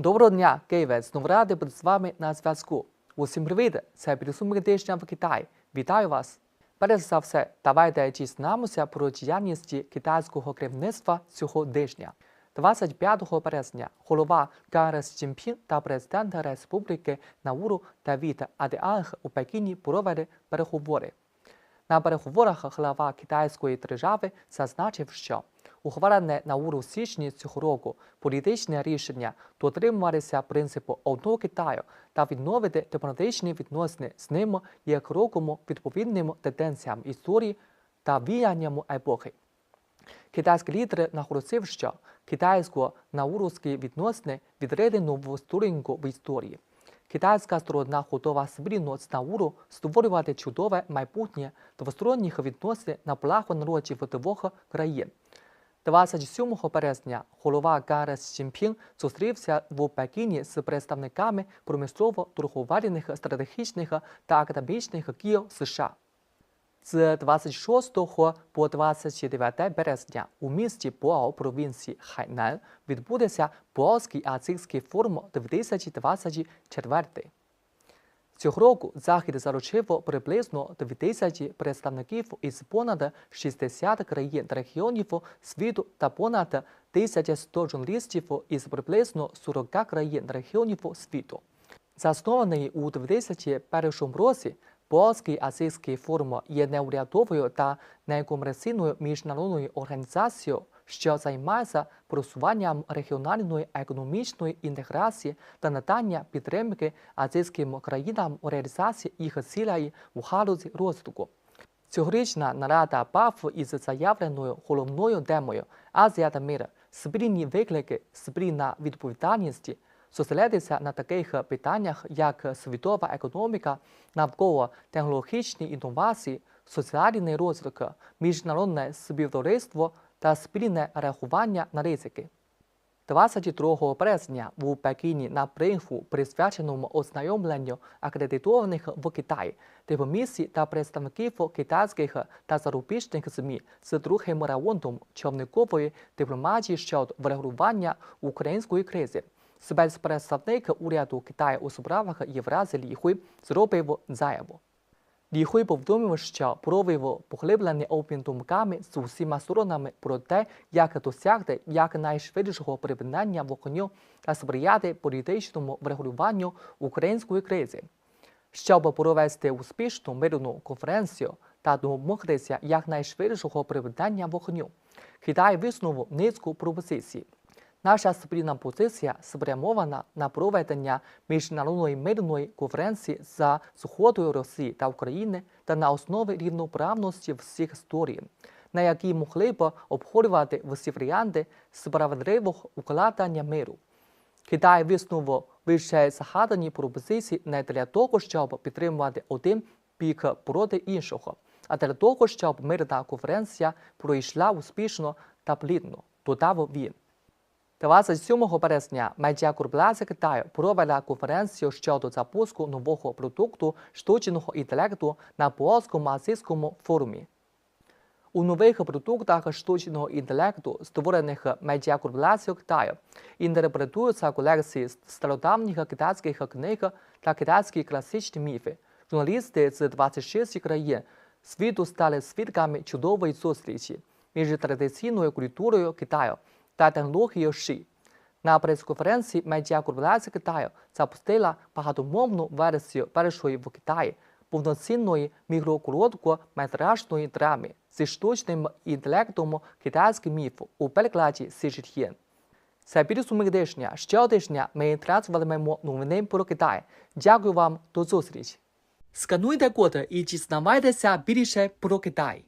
Доброго дня, Києве! Знову радий бути з вами на зв'язку. Усім привіт! Це підсумки тижня в Китаї. Вітаю вас! Перш за все, давайте дізнаємося про діяльність китайського керівництва цього тижня. 25 березня голова КРС Цзіньпін та президент Республіки Науру Давід Адіанг у Пекіні провели переговори. На переговорах глава китайської держави зазначив, що ухвалене на уру січні цього року політичне рішення дотримувалися принципу одного Китаю та відновити дипломатичні відносини з ним є кроком відповідним тенденціям історії та віянням епохи. Китайський лідер наголосив, що китайсько-наурські відносини відкрили нову сторінку в історії. Китайська сторона готова спільно з Науру створювати чудове майбутнє двосторонніх відносин на благо народів двох країн. 27 березня голова КРС Цзіньпін зустрівся в Пекіні з представниками промислово-торговельних, стратегічних та академічних кіл США. З 26 по 29 березня у місті Боао провінції Хайнан відбудеться Боаоський азійський форум 2024. Цього року захід заручив приблизно 2000 представників із понад 60 країн та регіонів світу та понад 1100 журналістів із приблизно 40 країн та регіонів світу. Заснований у 2001 році, Боаоський азійський форум є неурядовою та некомерційною міжнародною організацією, що займається просуванням регіональної економічної інтеграції та надання підтримки азійським країнам у реалізації їх цілей у галузі розвитку. Цьогорічна нарада ПАФ із заявленою головною темою Азія та мир, спільні виклики, спільна відповідальність зосередиться на таких питаннях, як світова економіка, навколо-технологічні інновації, соціальний розвиток, міжнародне співтовариство та спільне реагування на ризики. 22 березня у Пекіні на брифу, присвяченому ознайомленню акредитованих в Китаї дипломісій та представників китайських та зарубіжних ЗМІ з другим раундом човникової дипломатії щодо врегулювання української кризи. Спецпредставник уряду Китаю у справах Євразії Лі Хуй зробив заяву. Лі Хуй повідомив, що провів поглиблений обмін думками з усіма сторонами про те, як досягти якнайшвидшого припинення вогню та сприяти політичному врегулюванню української кризи. Щоб провести успішну мирну конференцію та домогтися якнайшвидшого припинення вогню, Китай висунув низку пропозицій. Наша спільна позиція спрямована на проведення міжнародної мирної конференції за згодою Росії та України та на основі рівноправності всіх сторін, на якій могли б обговорювати всі варіанти справедливого укладання миру. Китай виснув вище згадані пропозиції не для того, щоб підтримувати один бік проти іншого, а для того, щоб мирна конференція пройшла успішно та плідно, додав він. 27 березня медіакорпорація Китаю провела конференцію щодо запуску нового продукту штучного інтелекту на Боаоському азійському форумі. У нових продуктах штучного інтелекту, створених медіакорпорацією Китаю, інтерпретуються колекції стародавніх китайських книг та китайські класичні міфи. Журналісти з 26 країн світу стали свідками чудової зустрічі між традиційною культурою Китаю та технологією ШИ. На прес-конференції медіакорпорація Китаю запустила багатомовну версію першої в Китаї повноцінної мікрокороткометражної драми зі штучним інтелектом китайський міф у перекладі Сі Це підсумок тижня. Ще тижня ми транслюватимемо новини про Китай. Дякую вам, до зустрічі. Скануйте код і дізнавайтеся більше про Китай.